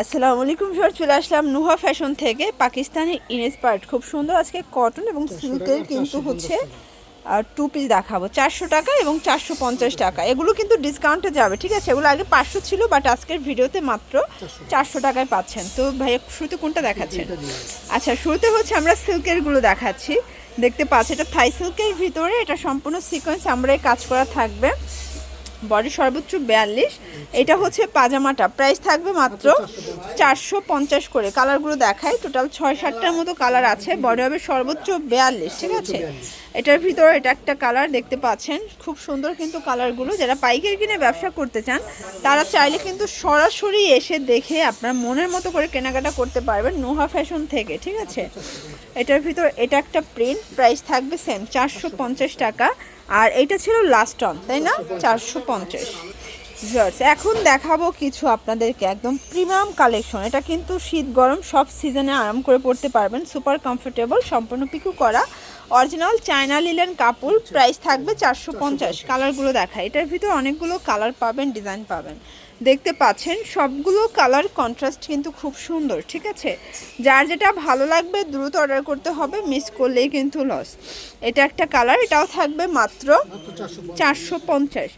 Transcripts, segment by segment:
আসসালামু আলাইকুম ভিউয়ার চলে আসলাম নুহা ফ্যাশন থেকে। পাকিস্তানি ইনস্পায়ার্ড খুব সুন্দর আজকে কটন এবং সিল্কের কিন্তু হচ্ছে আর টু পিস দেখাবো। চারশো টাকা এবং চারশো পঞ্চাশ টাকা। এগুলো কিন্তু ডিসকাউন্টে যাবে ঠিক আছে? এগুলো আগে পাঁচশো ছিল বাট আজকের ভিডিওতে মাত্র চারশো টাকায় পাচ্ছেন। তো ভাইয়া শুরুতে কোনটা দেখাচ্ছেন? আচ্ছা শুরুতে হচ্ছে আমরা সিল্কেরগুলো দেখাচ্ছি। দেখতে পাচ্ছি এটা থাই সিল্কের ভিতরে এটা সম্পূর্ণ সিকোয়েন্স আমরা কাজ করা থাকবে। বডি সর্বোচ্চ বিয়াল্লিশ। এটা হচ্ছে পাজামাটা। প্রাইস থাকবে মাত্র চারশো পঞ্চাশ করে। কালারগুলো দেখায় টোটাল ছয় সাতটার মতো কালার আছে। বডি হবে সর্বোচ্চ বিয়াল্লিশ, ঠিক আছে? এটার ভিতরে এটা একটা কালার দেখতে পাচ্ছেন। খুব সুন্দর কিন্তু কালারগুলো যারা পাইকারি কিনে ব্যবসা করতে চান, তারা চাইলে কিন্তু সরাসরি এসে দেখে আপনার মনের মতো করে কেনাকাটা করতে পারবেন নোহা ফ্যাশন থেকে, ঠিক আছে? এটার ভিতর এটা একটা প্রিন্ট প্রাইস থাকবে সেম চারশো পঞ্চাশ টাকা। আর এটা ছিল লাস্ট অন তাই না? চারশো পঞ্চাশ ভিউয়ার্স এখন দেখাবো কিছু আপনাদেরকে একদম প্রিমিয়াম কালেকশন এটা কিন্তু শীত গরম সব সিজনে আরাম করে পড়তে পারবেন। সুপার কমফোর্টেবল সম্পূর্ণ পিকু করা। অরিজিনাল চায়না লিলেন কাপড় প্রাইস থাকবে চারশো পঞ্চাশ। কালারগুলো দেখা এটার ভিতর অনেকগুলো কালার পাবেন ডিজাইন পাবেন। দেখতে পাচ্ছেন, সবগুলো কালার কন্ট্রাস্ট কিন্তু খুব সুন্দর, ঠিক আছে? যার যেটা ভালো লাগবে দ্রুত অর্ডার করতে হবে মিস করলেই কিন্তু লস এটা একটা কালার এটাও থাকবে মাত্র চারশো পঞ্চাশ।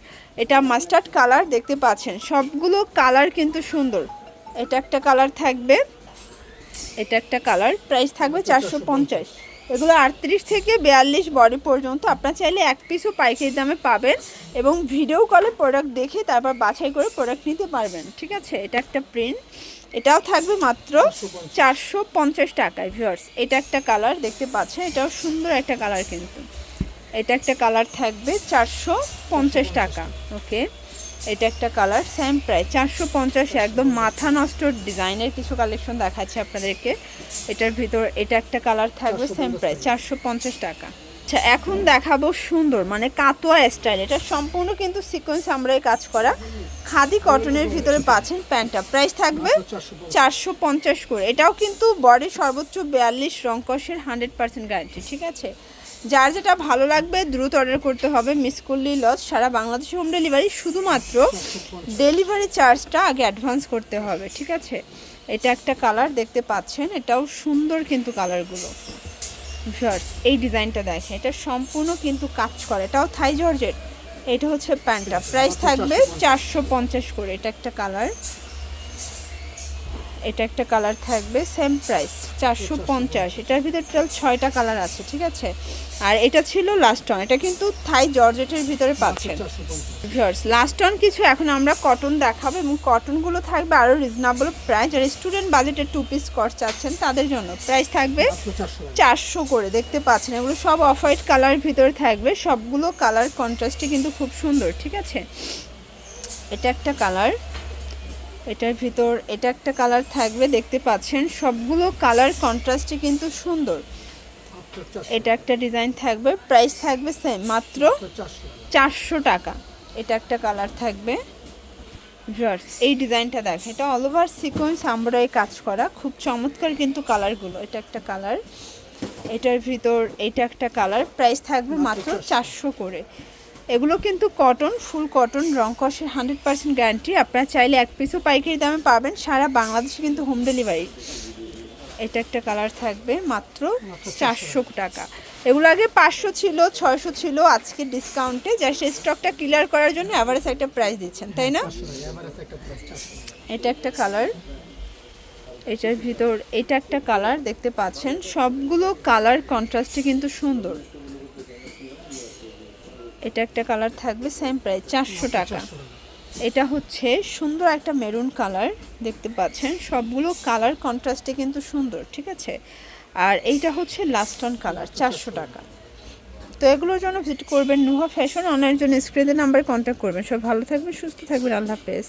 এটা মাস্টার্ড কালার দেখতে পাচ্ছেন, সবগুলো কালার কিন্তু সুন্দর। এটা একটা কালার থাকবে, এটা একটা কালার প্রাইস থাকবে চারশো পঞ্চাশ। এগুলো আটত্রিশ থেকে বিয়াল্লিশ বডি পর্যন্ত। আপনার চাইলে এক পিসও পাইকারি দামে পাবেন এবং ভিডিও কলে প্রোডাক্ট দেখে তারপর বাছাই করে প্রোডাক্ট নিতে পারবেন। ঠিক আছে? এটা একটা প্রিন্ট এটাও থাকবে মাত্র চারশো পঞ্চাশ টাকায় ভিউয়ার্স এটা একটা কালার দেখতে পাচ্ছেন? এটাও সুন্দর একটা কালার কিন্তু। এটা একটা কালার থাকবে চারশো পঞ্চাশ টাকা। ওকে এটা একটা কালার সেম প্রাইস চারশো পঞ্চাশ একদম মাথা নষ্ট ডিজাইনের কিছু কালেকশন দেখাচ্ছে আপনাদেরকে। এটার ভিতর এটা একটা কালার থাকবে সেম প্রাইস চারশো পঞ্চাশ টাকা। আচ্ছা এখন দেখাবো সুন্দর মানে কাতোয়া স্টাইল এটা সম্পূর্ণ কিন্তু সিকোয়েন্স আমরাই কাজ করা। খাদি কটনের ভিতরে পাচ্ছেন প্যান্টটা প্রাইস থাকবে চারশো পঞ্চাশ করে। এটাও কিন্তু বডি সর্বোচ্চ বিয়াল্লিশ রংকসের হান্ড্রেড পার্সেন্ট গ্যারান্টি ঠিক আছে? যার যেটা ভালো লাগবে দ্রুত অর্ডার করতে হবে মিস করলেই লস সারা বাংলাদেশে হোম ডেলিভারি শুধুমাত্র ডেলিভারি চার্জটা আগে অ্যাডভান্স করতে হবে ঠিক আছে? এটা একটা কালার দেখতে পাচ্ছেন এটাও সুন্দর কিন্তু কালারগুলো ভিউয়ার্স এই ডিজাইনটা দেখেন এটা সম্পূর্ণ কিন্তু কাজ করে। এটাও থাই জর্জেট এটা হচ্ছে প্যান্টটা। প্রাইস থাকবে চারশো পঞ্চাশ করে এটা একটা কালার এটা একটা কালার থাকবে সেম প্রাইস চারশো পঞ্চাশ। এটার ভিতরে টোটাল ছয়টা কালার আছে, ঠিক আছে? আর এটা ছিল লাস্ট অন এটা কিন্তু থাই জর্জেটের ভিতরে পাচ্ছেন। ভিউয়ার্স লাস্ট অন কিছু এখন আমরা কটন দেখাবো এবং কটনগুলো থাকবে আরও রিজনেবল প্রাইস যারা স্টুডেন্ট বাজেটের টু পিস কট চাচ্ছেন, তাদের জন্য প্রাইস থাকবে চারশো করে, দেখতে পাচ্ছেন? এগুলো সব অফ হোয়াইট কালারের ভিতরে থাকবে, সবগুলো কালার কন্ট্রাস্টই কিন্তু খুব সুন্দর, ঠিক আছে? এটা একটা কালার এটার ভিতর এটা একটা কালার থাকবে দেখতে পাচ্ছেন সবগুলো কালার কন্ট্রাস্টে কিন্তু সুন্দর। এটা একটা ডিজাইন থাকবে প্রাইস থাকবে সেম মাত্র চারশো টাকা। এটা একটা কালার থাকবে ভিউয়ার্স এই ডিজাইনটা দেখ এটা অল ওভার সিকোয়েন্স আমরাই কাজ করা খুব চমৎকার কিন্তু কালারগুলো এটা একটা কালার এটার ভিতর এটা একটা কালার প্রাইস থাকবে মাত্র চারশো করে। এগুলো কিন্তু কটন ফুল কটন রং কষের হান্ড্রেড পার্সেন্ট গ্যারান্টি আপনারা চাইলে এক পিসও পাইকারি দামে পাবেন সারা বাংলাদেশে কিন্তু হোম ডেলিভারি এটা একটা কালার থাকবে মাত্র চারশো টাকা। এগুলো আগে পাঁচশো ছিল ছয়শো ছিল আজকে ডিসকাউন্টে যা সেই স্টকটা ক্লিয়ার করার জন্য অ্যাভারেজ একটা প্রাইস দিচ্ছেন তাই না? এটা একটা কালার এটার ভিতর এটা একটা কালার দেখতে পাচ্ছেন। সবগুলো কালার কন্ট্রাস্টে কিন্তু সুন্দর। এটা একটা কালার থাকবে সেম প্রাইস চারশো টাকা। এটা হচ্ছে সুন্দর একটা মেরুন কালার, দেখতে পাচ্ছেন। সবগুলো কালার কন্ট্রাস্টে কিন্তু সুন্দর, ঠিক আছে? আর এইটা হচ্ছে লাস্টন কালার চারশো টাকা। তো এগুলোর জন্য ভিজিট করবেন নুহা ফ্যাশন অনলাইন জন্য স্ক্রিনের নাম্বারে কন্ট্যাক্ট করবেন। সব ভালো থাকবেন, সুস্থ থাকবেন, আল্লাহ হাফেজ।